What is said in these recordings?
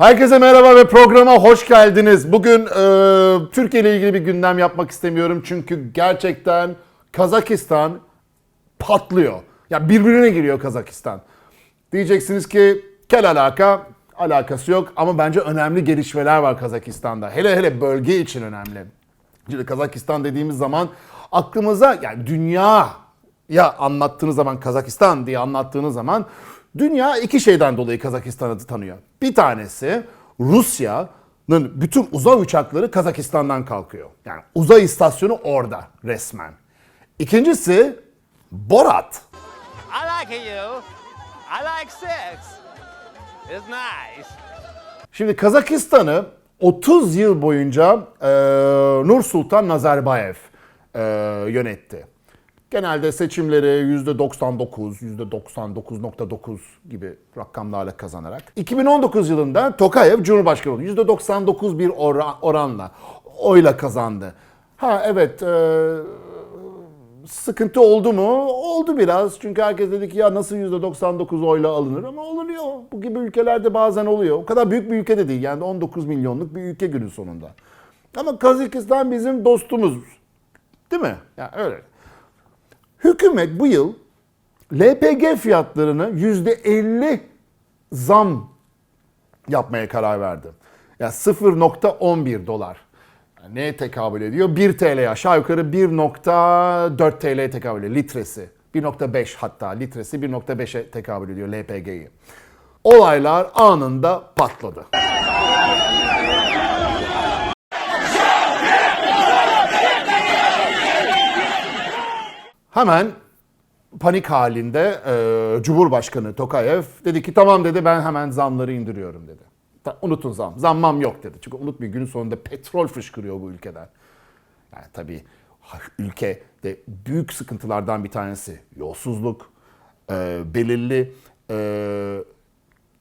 Herkese merhaba ve programa hoş geldiniz. Bugün e, Türkiye ile ilgili bir gündem yapmak istemiyorum çünkü gerçekten Kazakistan patlıyor. Ya birbirine giriyor Kazakistan. Diyeceksiniz ki kel alaka, alakası yok ama bence önemli gelişmeler var Kazakistan'da. Hele hele bölge için önemli. Şimdi Kazakistan dediğimiz zaman aklımıza yani dünya ya anlattığınız zaman Kazakistan diye anlattığınız zaman dünya iki şeyden dolayı Kazakistan'ı tanıyor. Bir tanesi Rusya'nın bütün uzay uçakları Kazakistan'dan kalkıyor. Yani uzay istasyonu orada resmen. İkincisi Borat. I like you. I like sex. It's nice. Şimdi Kazakistan'ı 30 yıl boyunca e, Nur Sultan Nazarbayev e, yönetti. Genelde seçimleri %99, %99.9 gibi rakamlarla kazanarak. 2019 yılında Tokayev Cumhurbaşkanı oldu. %99 bir ora- oranla oyla kazandı. Ha evet e, sıkıntı oldu mu? Oldu biraz. Çünkü herkes dedi ki ya nasıl %99 oyla alınır ama olunuyor. Bu gibi ülkelerde bazen oluyor. O kadar büyük bir ülke de değil. Yani 19 milyonluk bir ülke günün sonunda. Ama Kazakistan bizim dostumuz. Değil mi? Yani öyle. Hükümet bu yıl LPG fiyatlarını %50 zam yapmaya karar verdi. Yani 0.11 dolar. Yani neye tekabül ediyor? 1 TL aşağı yukarı 1.4 TL'ye tekabül ediyor litresi. 1.5 hatta litresi 1.5'e tekabül ediyor LPG'yi. Olaylar anında patladı. Hemen panik halinde e, Cumhurbaşkanı Tokayev dedi ki tamam dedi ben hemen zamları indiriyorum dedi. Ta- unutun zam. Zammam yok dedi. Çünkü unutmayın günün sonunda petrol fışkırıyor bu ülkeden. Yani tabii ülkede büyük sıkıntılardan bir tanesi yolsuzluk, e, belirli e,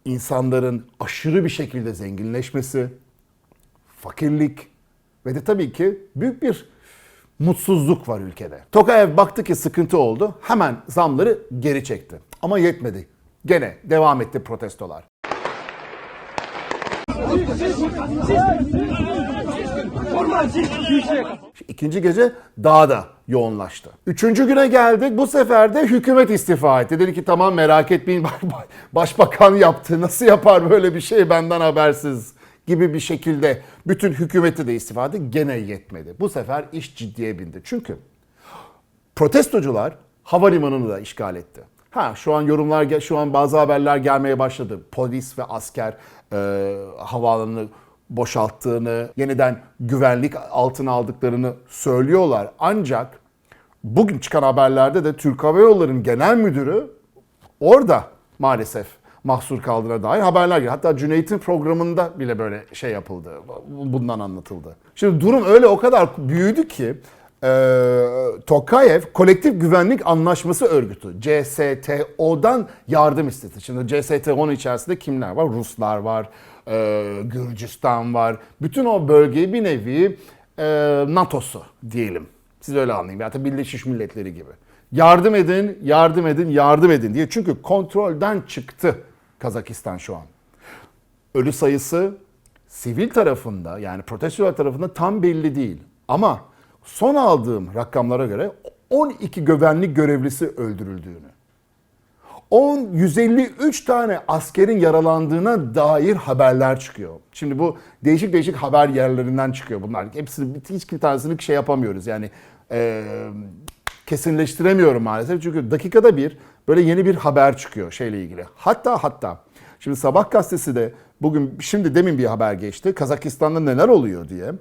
insanların aşırı bir şekilde zenginleşmesi, fakirlik ve de tabii ki büyük bir mutsuzluk var ülkede. Tokayev baktı ki sıkıntı oldu. Hemen zamları geri çekti. Ama yetmedi. Gene devam etti protestolar. İkinci gece daha da yoğunlaştı. Üçüncü güne geldik. Bu sefer de hükümet istifa etti. Dedi ki tamam merak etmeyin başbakan yaptı. Nasıl yapar böyle bir şey benden habersiz gibi bir şekilde bütün hükümeti de istifa etti. Gene yetmedi. Bu sefer iş ciddiye bindi. Çünkü protestocular havalimanını da işgal etti. Ha şu an yorumlar, şu an bazı haberler gelmeye başladı. Polis ve asker e, havaalanını boşalttığını, yeniden güvenlik altına aldıklarını söylüyorlar. Ancak bugün çıkan haberlerde de Türk Hava Yolları'nın genel müdürü orada maalesef mahsur kaldığına dair haberler geliyor. Hatta Cüneyt'in programında bile böyle şey yapıldı. Bundan anlatıldı. Şimdi durum öyle o kadar büyüdü ki e, Tokayev Kolektif Güvenlik Anlaşması Örgütü CSTO'dan yardım istedi. Şimdi CSTO'nun içerisinde kimler var? Ruslar var, e, Gürcistan var. Bütün o bölgeyi bir nevi e, NATO'su diyelim. Siz öyle anlayın. Da Birleşmiş Milletleri gibi. Yardım edin, yardım edin, yardım edin diye. Çünkü kontrolden çıktı Kazakistan şu an. Ölü sayısı sivil tarafında yani protestolar tarafında tam belli değil. Ama son aldığım rakamlara göre 12 güvenlik görevlisi öldürüldüğünü, 10 153 tane askerin yaralandığına dair haberler çıkıyor. Şimdi bu değişik değişik haber yerlerinden çıkıyor bunlar. Hepsini hiç bir tanesini şey yapamıyoruz. Yani e, kesinleştiremiyorum maalesef. Çünkü dakikada bir böyle yeni bir haber çıkıyor şeyle ilgili. Hatta hatta şimdi Sabah gazetesi de bugün şimdi demin bir haber geçti. Kazakistan'da neler oluyor diye.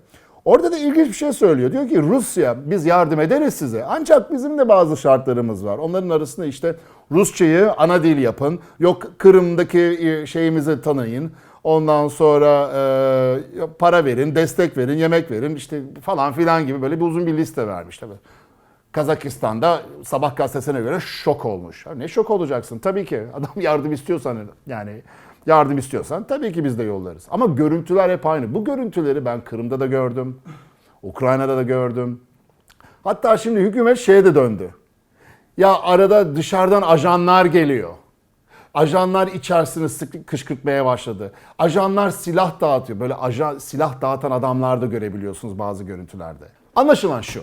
Orada da ilginç bir şey söylüyor. Diyor ki Rusya biz yardım ederiz size. Ancak bizim de bazı şartlarımız var. Onların arasında işte Rusçayı ana dil yapın. Yok Kırım'daki e, şeyimizi tanıyın. Ondan sonra e, para verin, destek verin, yemek verin işte falan filan gibi böyle bir uzun bir liste vermiş tabii. Kazakistan'da sabah gazetesine göre şok olmuş. Ha, Ne şok olacaksın? Tabii ki adam yardım istiyorsan yani yardım istiyorsan tabii ki biz de yollarız. Ama görüntüler hep aynı. Bu görüntüleri ben Kırım'da da gördüm. Ukrayna'da da gördüm. Hatta şimdi hükümet şeye de döndü. Ya arada dışarıdan ajanlar geliyor. Ajanlar içerisini sık kışkırtmaya başladı. Ajanlar silah dağıtıyor. Böyle ajan, silah dağıtan adamlar da görebiliyorsunuz bazı görüntülerde. Anlaşılan şu.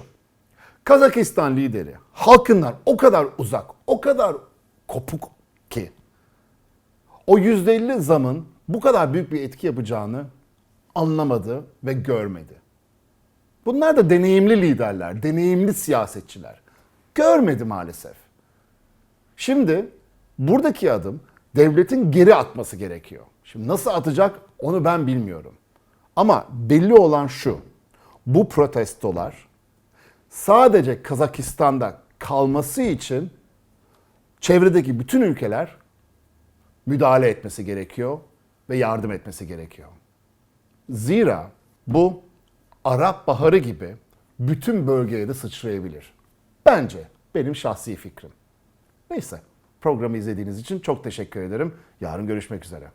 Kazakistan lideri halkından o kadar uzak, o kadar kopuk ki o %50 zamın bu kadar büyük bir etki yapacağını anlamadı ve görmedi. Bunlar da deneyimli liderler, deneyimli siyasetçiler. Görmedi maalesef. Şimdi buradaki adım devletin geri atması gerekiyor. Şimdi nasıl atacak onu ben bilmiyorum. Ama belli olan şu. Bu protestolar sadece Kazakistan'da kalması için çevredeki bütün ülkeler müdahale etmesi gerekiyor ve yardım etmesi gerekiyor. Zira bu Arap Baharı gibi bütün bölgeye de sıçrayabilir. Bence benim şahsi fikrim. Neyse programı izlediğiniz için çok teşekkür ederim. Yarın görüşmek üzere.